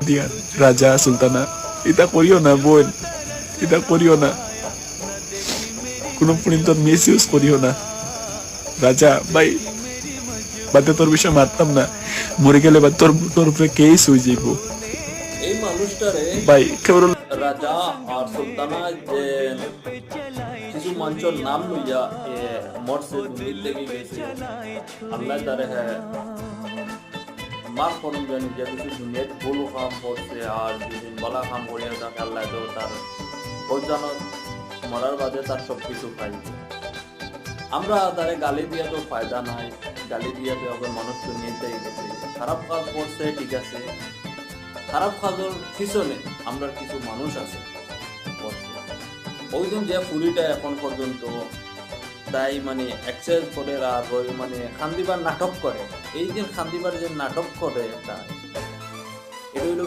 দিয়া রাজা সুলতানা এটা করিও না বোন এটা করিও না কোনো পর্যন্ত মিস ইউজ করিও না রাজা ভাই বাদে তোর বিষয়ে মারতাম না মরে গেলে বা তোর তোর উপরে কেস হয়ে যাইব এই মানুষটারে ভাই কেবল রাজা আর সুলতানা যে কিছু মানুষের নাম লইয়া মরছে থেকে গেছে আল্লাহ তারে হ্যাঁ করুন জানি যে কিছু করছে আর যেদিন বলা করিয়া তো তার যেন মরার বাদে তার সব কিছু আমরা তারে গালি দিয়া তো ফায়দা নাই, গালি দিয়া তো এখন মানুষ গেছে। খারাপ কাজ করছে, ঠিক আছে। খারাপ কাজের পিছনে আমরা কিছু মানুষ আছে। ওই যে ফুরিটা এখন পর্যন্ত তাই মানে এক্সারসাইজ করে আর ওই মানে খান্দিবার নাটক করে। এই যে খান্দিবার যে নাটক করে একটা, এটা হইল